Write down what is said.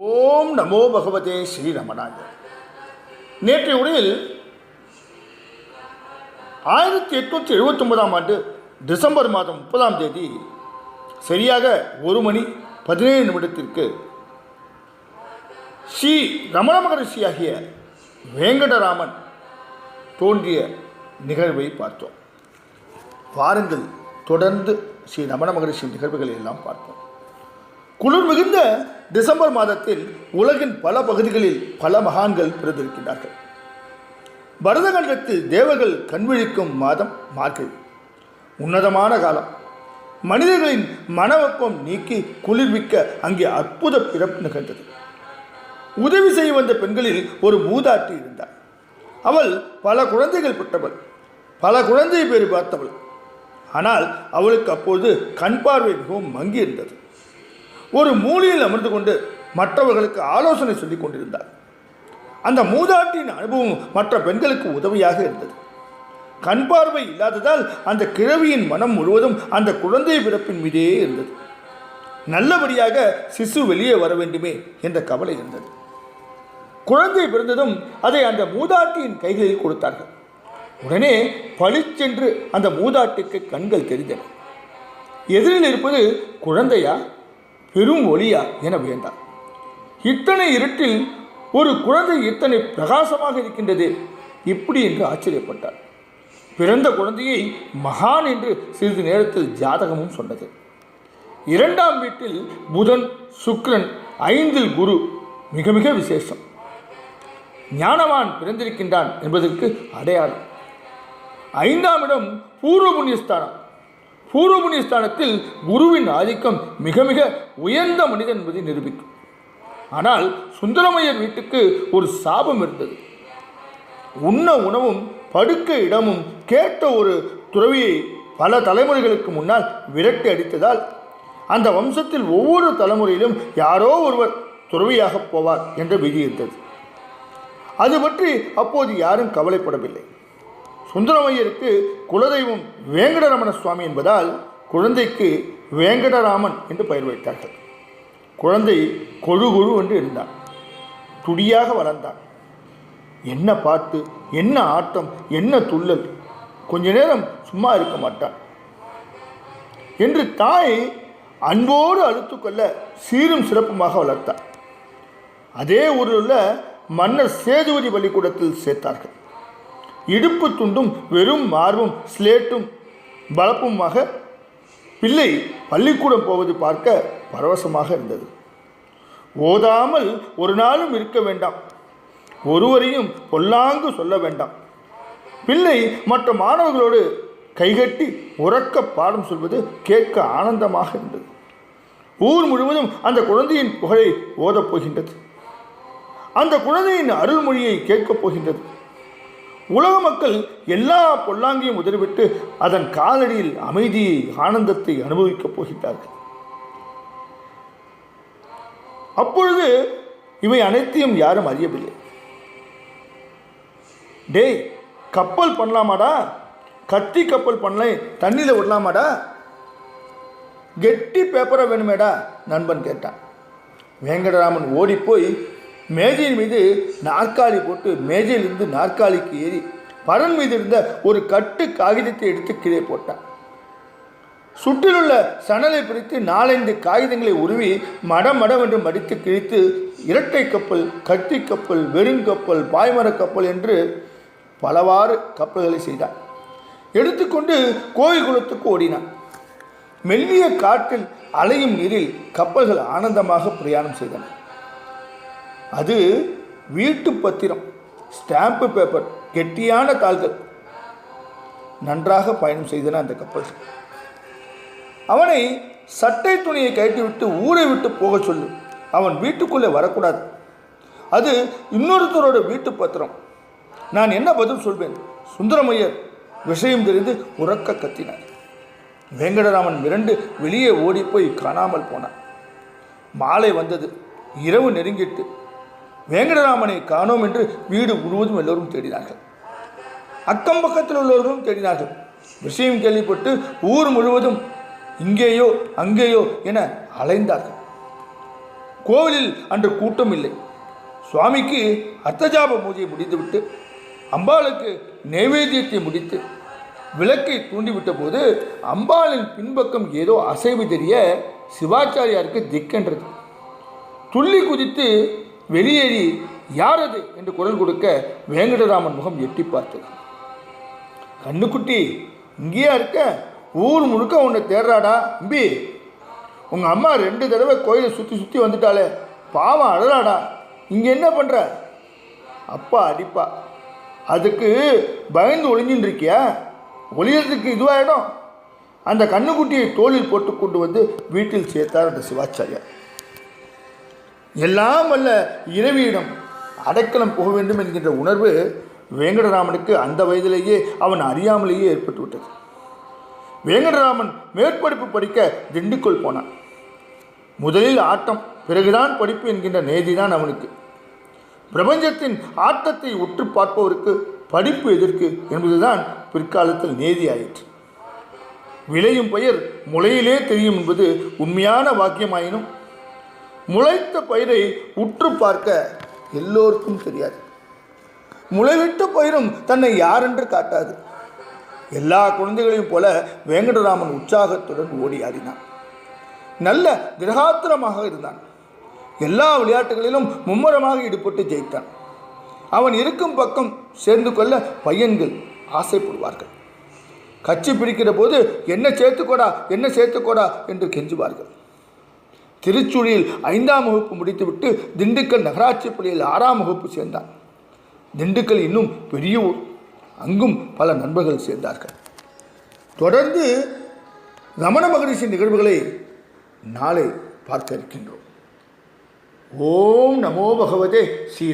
ஓம் நமோ பகவதே ஸ்ரீ ரமணாய நேற்றைய உரையில் ஆயிரத்தி எட்நூற்றி எழுபத்தொன்பதாம் ஆண்டு டிசம்பர் மாதம் முப்பதாம் தேதி சரியாக ஒரு மணி பதினேழு நிமிடத்திற்கு ஸ்ரீ ரமண மகரிஷி ஆகிய வேங்கடராமன் தோன்றிய நிகழ்வை பார்த்தோம். வாருங்கள் தொடர்ந்து ஸ்ரீ ரமண மகரிஷியின் நிகழ்வுகளை எல்லாம் பார்ப்போம். குளிர் மிகுந்த டிசம்பர் மாதத்தில் உலகின் பல பகுதிகளில் பல மகான்கள் பிறந்திருக்கின்றார்கள். பரதகண்டத்தில் தேவர்கள் கண்விழிக்கும் மாதம் மார்கழி. உன்னதமான காலம். மனிதர்களின் மனவெப்பம் நீக்கி குளிர்விக்க அங்கே அற்புத பிறப்பு நிகழ்ந்தது. உதவி செய்ய வந்த பெண்களில் ஒரு மூதாட்டி இருந்தார் அவள் பல குழந்தைகள் பெற்றவள். பல குழந்தை பேர் பார்த்தவள். ஆனால் அவளுக்கு அப்போது கண் பார்வை மிகவும் மங்கி இருந்தது. ஒரு மூலையில் அமர்ந்து கொண்டு மற்றவர்களுக்கு ஆலோசனை சொல்லிக் கொண்டிருந்தார். அந்த மூதாட்டியின் அனுபவம் மற்ற பெண்களுக்கு உதவியாக இருந்தது. கண் பார்வை இல்லாததால் அந்த கிழவியின் மனம் முழுவதும் அந்த குழந்தை பிறப்பின் மீதே இருந்தது. நல்லபடியாக சிசு வெளியே வர வேண்டுமே என்ற கவலை இருந்தது. குழந்தை பிறந்ததும் அதை அந்த மூதாட்டியின் கைகளில் கொடுத்தார்கள். உடனே பளிச்சென்று அந்த மூதாட்டிக்கு கண்கள் தெரிந்தன. எதிரில் இருப்பது குழந்தையா? பெரும் ஒளியா என வியந்தார். இத்தனை இருட்டில் ஒரு குழந்தை இத்தனை பிரகாசமாக இருக்கின்றது? இப்படி என்று ஆச்சரியப்பட்டார். பிறந்த குழந்தையை மகான் என்று சிறிது நேரத்தில் ஜாதகமும் சொன்னது. இரண்டாம் வீட்டில் புதன் சுக்ரன் ஐந்தில் குரு மிக மிக விசேஷம். ஞானவான் பிறந்திருக்கின்றான் என்பதற்கு அடையாளம். ஐந்தாம் இடம் பூர்வ புண்ணியஸ்தானம். பூர்வ புண்ணியஸ்தானத்தில் குருவின் ஆதிக்கம் மிக மிக உயர்ந்த மனிதன் என்பதை நிரூபிக்கும். ஆனால் சுந்தரமையர் வீட்டுக்கு ஒரு சாபம் இருந்தது. உண்ண உணவும் படுக்க இடமும் கேட்ட ஒரு துறவியை பல தலைமுறைகளுக்கு முன்னால் விரட்டி அடித்ததால் அந்த வம்சத்தில் ஒவ்வொரு தலைமுறையிலும் யாரோ ஒருவர் துறவியாக போவார் என்ற விதி இருந்தது. அது பற்றி அப்போது யாரும் கவலைப்படவில்லை. சுந்தரமையருக்கு குலதெய்வம் வேங்கடரமண சுவாமி என்பதால் குழந்தைக்கு வேங்கடராமன் என்று பெயர் வைத்தார்கள். குழந்தை கொழு கொழு என்று இருந்தான். துடியாக வளர்ந்தான். என்ன பாட்டு என்ன ஆட்டம் என்ன துள்ளல்? கொஞ்ச நேரம் சும்மா இருக்க மாட்டான். என்று தாய் அன்போடு அழுத்துக்கொள்ள சீரும் சிறப்புமாக வளர்த்தார் அதே ஊரில் உள்ள மன்னர் சேதுபதி பள்ளிக்கூடத்தில் சேர்த்தார்கள். இடுப்பு துண்டும் வெறும் மார்பும் ஸ்லேட்டும் பலப்புமாக பிள்ளை பள்ளிக்கூடம் போவது பார்க்க பரவசமாக இருந்தது. ஓதாமல் ஒரு நாளும் இருக்க வேண்டாம். ஒருவரையும் பொல்லாங்கு சொல்ல வேண்டாம். பிள்ளை மற்ற மாணவர்களோடு கைகட்டி உறக்க பாடம் சொல்வது கேட்க ஆனந்தமாக இருந்தது. ஊர் முழுவதும் அந்த குழந்தையின் புகழை ஓதப் போகின்றது. அந்த குழந்தையின் அருள்மொழியை கேட்கப் போகின்றது. உலக மக்கள் எல்லா பொல்லாங்கையும் உதறிவிட்டு அதன் காலடியில் அமைதியை ஆனந்தத்தை அனுபவிக்கப் போகிறார்கள். அப்பொழுது இவை அனைத்தையும் யாரும் அறியவில்லை. டேய் கப்பல் பண்ணலாமாடா? கத்தி கப்பல் பண்ணல தண்ணியில் விடலாமாடா? கெட்டி பேப்பரை வேணுமேடா நண்பன் கேட்டான். வேங்கடராமன் ஓடிப்போய் மேஜையின் மீது நாற்காலி போட்டு மேஜையிலிருந்து நாற்காலிக்கு ஏறி பரன் மீது இருந்த ஒரு கட்டு காகிதத்தை எடுத்து கீழே போட்டான். சுற்றிலுள்ள சணலை பிரித்து நாலஞ்சு காகிதங்களை உருவி மடம் என்று மடித்து கிழித்து இரட்டை கப்பல் கத்தி கப்பல் வெறுங்கப்பல் பாய்மரக் கப்பல் என்று பலவாறு கப்பல்களை செய்தார் எடுத்துக்கொண்டு கோயில் குளத்துக்கு ஓடினான். மெல்லிய காற்றில் அலையும் நீரில் கப்பல்கள் ஆனந்தமாக பிரயாணம் செய்தன. அது வீட்டு பத்திரம் ஸ்டாம்பு பேப்பர் கெட்டியான கால்கள் நன்றாக பயணம் செய்தன அந்த கப்பல். அவனை சட்டை துணியை கட்டிவிட்டு ஊரை விட்டு போக சொல்லு. அவன் வீட்டுக்குள்ளே வரக்கூடாது. அது இன்னொருத்தரோட வீட்டு பத்திரம். நான் என்ன பதில் சொல்வேன்? சுந்தரமையர் விஷயம் தெரிந்து உறக்க கத்தினார். வேங்கடராமன் மிரண்டு வெளியே ஓடிப்போய் காணாமல் போனான். மாலை வந்தது. இரவு நெருங்கிட்டு வேங்கடராமனை காணோம் என்று வீடு முழுவதும் எல்லோரும் தேடினார்கள். அக்கம் பக்கத்தில் உள்ளவர்களும் தேடினார்கள். விஷயம் கேள்விப்பட்டு ஊர் முழுவதும் இங்கேயோ அங்கேயோ என அலைந்தார்கள். கோவிலில் அன்று கூட்டம் இல்லை. சுவாமிக்கு அர்த்தஜாப பூஜை முடித்துவிட்டு அம்பாளுக்கு நைவேத்தியத்தை முடித்து விளக்கை தூண்டிவிட்ட போது அம்பாளின் பின்பக்கம் ஏதோ அசைவு தெரிய சிவாச்சாரியாருக்கு திக்கென்றது. துள்ளி குதித்து வெளியேறி யார் அது என்று குரல் கொடுக்க வேங்கடராமன் முகம் எட்டி பார்த்தது. கண்ணுக்குட்டி இங்கேயா இருக்க? ஊர் முழுக்க உன்னை தேடுறாடா அம்பி உங்கள் அம்மா ரெண்டு தடவை கோயிலை சுற்றி சுற்றி வந்துட்டாளே. பாவம் அழறாடா. இங்கே என்ன பண்ணுற அப்பா அடிப்பா. அதுக்கு பயந்து ஒளிஞ்சின்னு இருக்கியா ஒளியறதுக்கு இதுவாயிடும் அந்த கண்ணுக்குட்டியை தோளில் போட்டு கொண்டு வந்து வீட்டில் சேர்த்தார் அந்த சிவாச்சாரியார். எல்லாம் வல்ல இறைவியிடம் அடைக்கலம் போக வேண்டும் என்கின்ற உணர்வு வேங்கடராமனுக்கு அந்த வயதிலேயே அவன் அறியாமலேயே ஏற்பட்டுவிட்டது. வேங்கடராமன் மேற்படிப்பு படிக்க திண்டுக்கல் போனான். முதலில் ஆட்டம் பிறகுதான் படிப்பு என்கின்ற நேதிதான் அவனுக்கு. பிரபஞ்சத்தின் ஆட்டத்தை உற்று பார்ப்பவருக்கு படிப்பு எதற்கு என்பதுதான் பிற்காலத்தில் நேதி ஆயிற்று விளையும் பெயர் முளையிலே தெரியும் என்பது உண்மையான வாக்கியமாயினும் முளைத்த பயிரை உற்று பார்க்க எல்லோருக்கும் தெரியாது. முளைவிட்ட பயிரும் தன்னை யாரென்று காட்டாது. எல்லா குழந்தைகளையும் போல வேங்கடராமன் உற்சாகத்துடன் ஓடி ஆடினான். நல்ல திரகாத்திரமாக இருந்தான். எல்லா விளையாட்டுகளிலும் மும்முரமாக ஈடுபட்டு ஜெயித்தான். அவன் இருக்கும் பக்கம் சேர்ந்து கொள்ள பையன்கள் ஆசைப்படுவார்கள். கட்சி பிடிக்கிற போது என்ன சேர்த்துக்கோடா என்ன சேர்த்துக்கோடா என்று கெஞ்சுவார்கள். திருச்சுழியில் ஐந்தாம் வகுப்பு முடித்துவிட்டு திண்டுக்கல் நகராட்சி பள்ளியில் ஆறாம் வகுப்பு சேர்ந்தான் திண்டுக்கல் இன்னும் பெரிய ஊர். அங்கும் பல நண்பர்கள் சேர்ந்தார்கள். தொடர்ந்து ரமண மகரிஷி நிகழ்வுகளை நாளை பார்க்க இருக்கின்றோம். ஓம் நமோ பகவதே ஸ்ரீ